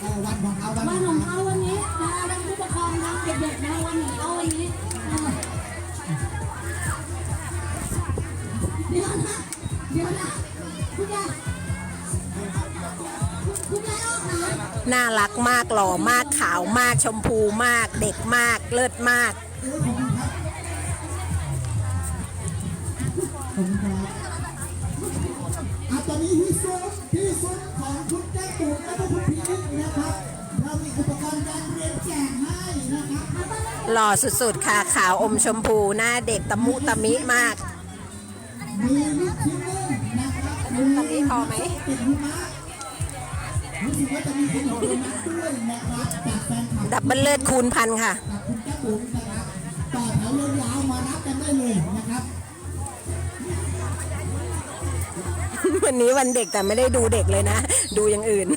เขาเออวันของเขาวันวันของเขาวันนี้นะวันผู้ปกครองนะเด็กๆนะวันของเขาวันนี้เออเดี๋ยวนะเดี๋ยวนะคุณยายคุณยายออกนะน่ารักมากหล่อมากขาวมากชมพูมาก เด็กมากเลิศมากผมครับอะตอนนี้ที่ซุ้มที่ซุ้มของคุณแก้วตุ๋นและคุณ หล่อสุดๆ ค่ะ ขาวอมชมพูหน้าเด็กตะมุตะมิมากมีลูกชิ้นนึ่งนะครับลูกตอนนี้พอไหมดับเบิลเลิศคูณพันค่ะกับคุณแก้วตุ๋นนะครับต่อแถวยาวมารับกันได้เลยนะครับวันนี้วันเด็กแต่ไม่ได้ดูเด็กเลยนะ ดูอย่างอื่น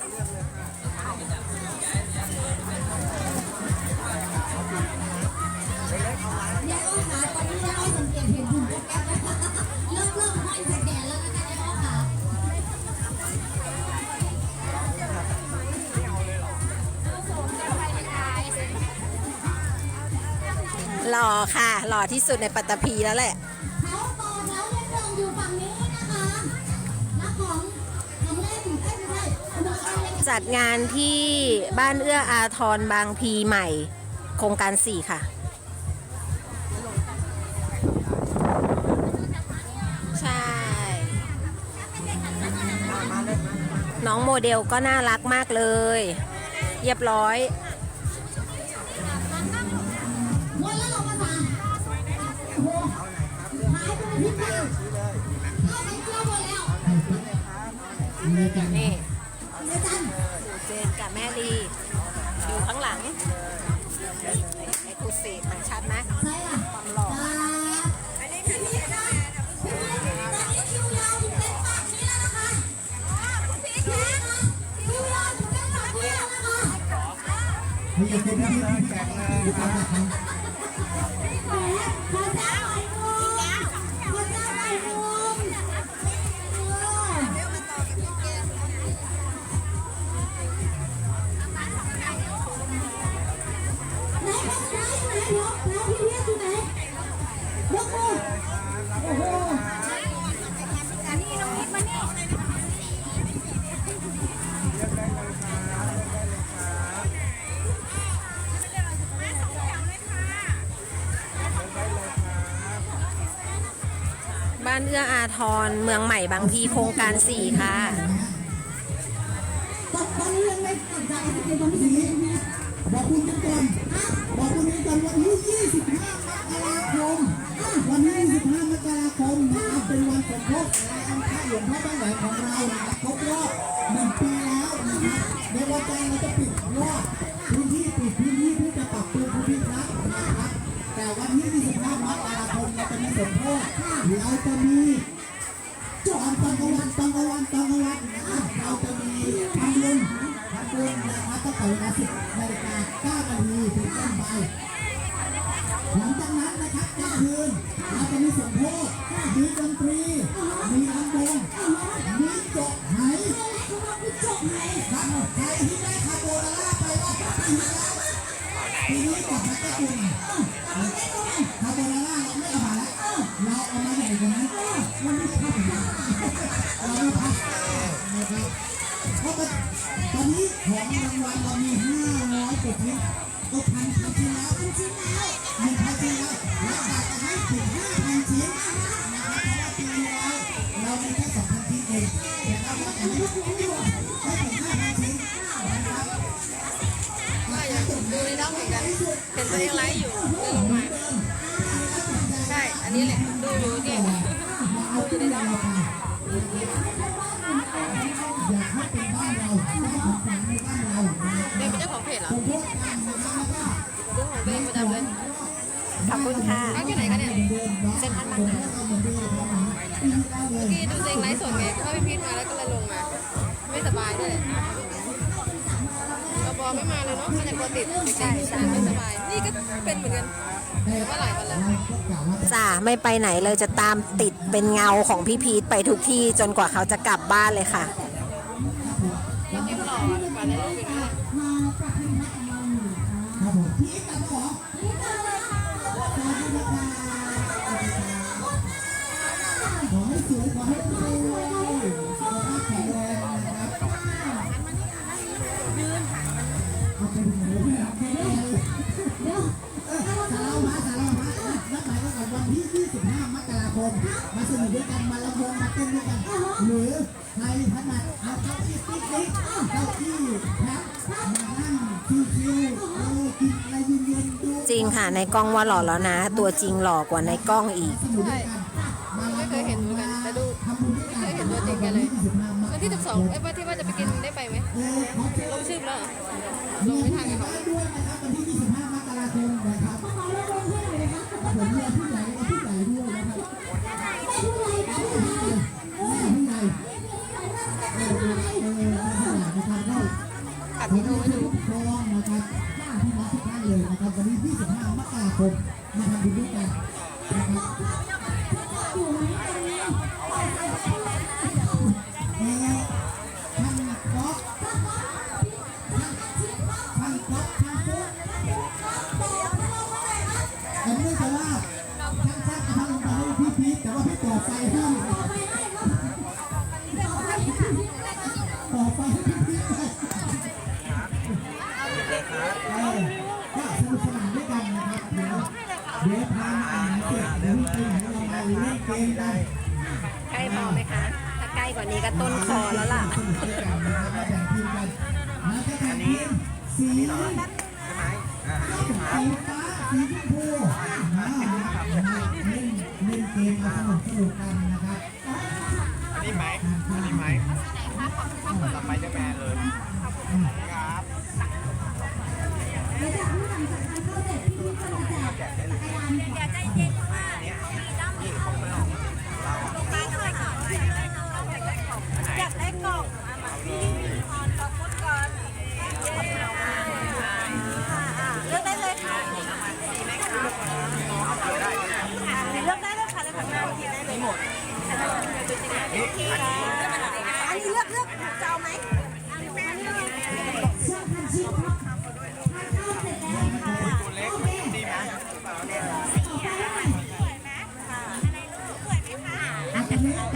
หล่อค่ะ หล่อที่สุดในปัตตภีแล้วแหละเขาต่อแถวเรียนเรื่องอยู่ฝั่งนี้นะคะนักของของเล่นเอ้ยไม่ใช่อุปกรณ์เล่น จัดงานที่บ้านเอื้ออาทรบางพีใหม่ โครงการ 4 ค่ะ ใช่ น้องโมเดลก็น่ารักมากเลย เรียบร้อย มีกันนี่เดี๋ยวจันดูเจนกับแม่ลีอยู่ข้างหลังไอ้คูสีมันชัดไหมใช่อะความหล่อจ้าพี่พีชนะพี่พีชตอนนี้คิวยาวถึงเต้นฝั่งนี้แล้วนะคะคุณพีชนะคิวยาวถึงเต้นฝั่งนี้แล้วนะคะมีกันเป็นพี่พี่แจกเลย บ้านเอื้ออาทรเมืองใหม่บางพีโครงการ4ค่ะตอนตอนนี้ยังไม่ตัดใจที่เป็นวันที่ทีสี่นี้บอกคุณกันก่อนบอกคุณกันก่อนวันที่25มกราคมวันที่25มกราคมนะครับเป็นวันสมโภชลายอันพระหลวงพ่อบ้านแหวนของเรานะครับครบรอบหนึ่งปีแล้วนะครับในวันจันทร์เราจะปิดรอบ คมเราจะมีสมโภชเราจะมีจอนตอนกวันตอนกวันตอนกวันนะเราจะมีทำบุญทำบุญนะครับตั้งแต่เวลา10นาฬิกา9นาทีถึงต้นไปหลังจากนั้นนะครับกลางคืนเราจะมีสมโภชมีดนตรี มีลำวงมีจกไหคุณว่าคุณจบไหมครับใครที่ได้คาโบนาร่าไปรอบปีที่แล้วปีนี้กลับมาแก้ตุน ของรางวัลเรามี500กว่าชิ้นก็พันชิ้นแล้วพันชิ้นแล้วหนึ่งพันชิ้นแล้วและอยากจะให้ถึง5,000ชิ้นนะครับเพราะว่าปีแล้วเรามีแค่2,000ชิ้นเองนะครับว่าแต่ให้ถึง5,000ชิ้นนะครับดูในน้องเหมือนกันเห็นตัวเองไลฟ์อยู่เลยลงมาใช่ อันนี้แหละดูอยู่เนี่ยเอาที่ในเราค่ะอย ค่ะร้อยู่ไหนกันเนี่ยเซ็นทรัลบางนาเมื่อกี้ดูตัวเองไลฟ์สดไงเข้าไปพีทมาแล้วก็เลยลงมา ไม่สบายด้วยเราบอกไม่มาเลยเนาะมันจะกลัวติดใช่ใช่ไม่สบาย นี่ก็เป็นเหมือนกันว่าหลายวันแล้วจ้าไม่ไปไหนเลยจะตามติดเป็นเงาของพี่พีทไปทุกที่จนกว่าเขาจะกลับบ้านเลยค่ะ หาในกล้องว่าหล่อแล้วนะ ตัวจริงหล่อกว่าในกล้องอีก ใช่ไม่เคยเห็นเหมือนกันแต่ดูไม่เคยเห็นตัวจริงกันเลยวันที่12เอ้ยว่าที่ว่าจะไปกินได้ไปไหมลงชื่อแล้วลงไม่ทัน ผู้ปกครองนะครับบ้านพี่น้อทุกท่านเลยนะครับวันนี้25มกราคมมาทำบุญด้วยกันนะครับอยู่ไหมตอนนี้ กับต้นคอแล้วล่ะ อันนี้ไหมนี่ไหมอันนี้ไหม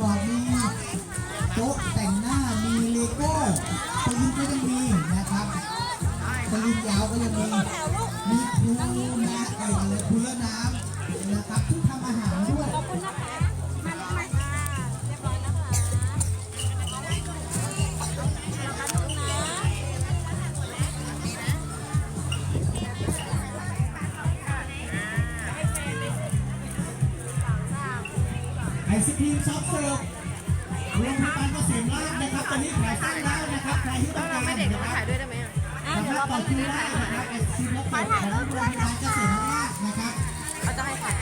บร์ดมีโต๊ะแต่งหน้ามีเลโก้สลิงก็ยังมีนะครับสลิงยาวก็ยังมีมีครูนะเออคูลเลอน้ำนะครับที่ทำอาหาร ตอนนี้ขายตั้งแล้วนะครับใครที่ต้องการนะครับถ่ายด้วยได้ไหมอะสามารถต่อคิวได้นะครับไอซิมแลถ่ายดแผงบริการเกษตรราชนะครับเขาจะให้ถ่าย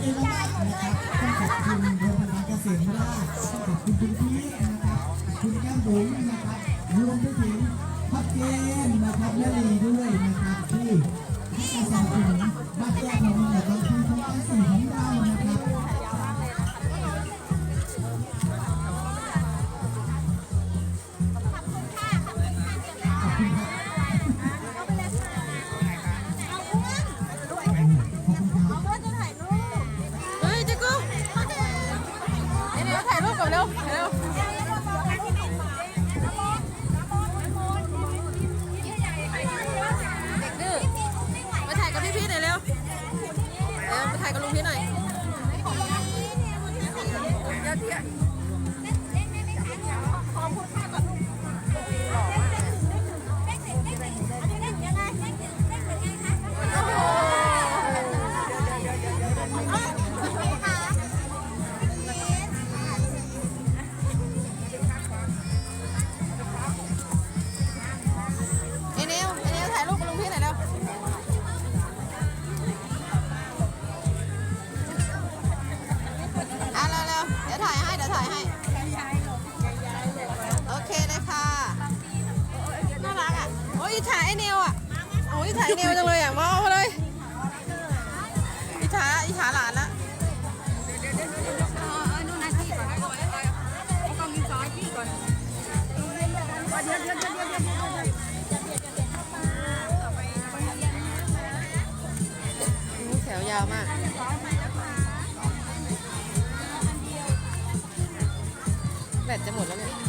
เองมากนะครับต้องขอบคุณโรงพยาบาลเกษมราชต้องขอบคุณคุณพีทนะครับ คุณแก้มบุ๋มนะครับรวมไปถึงพักเกนนะครับและลีด้วยนะครับที่ให้การสนับสนุนบ้านแก้วของเราในทีมของการสื่อของเรานะครับ นิวจังเลยอะมอามาเลยอิจฉาอิจฉาหลานละแถวยาวมากแบตจะหมดแล้วเนี่ย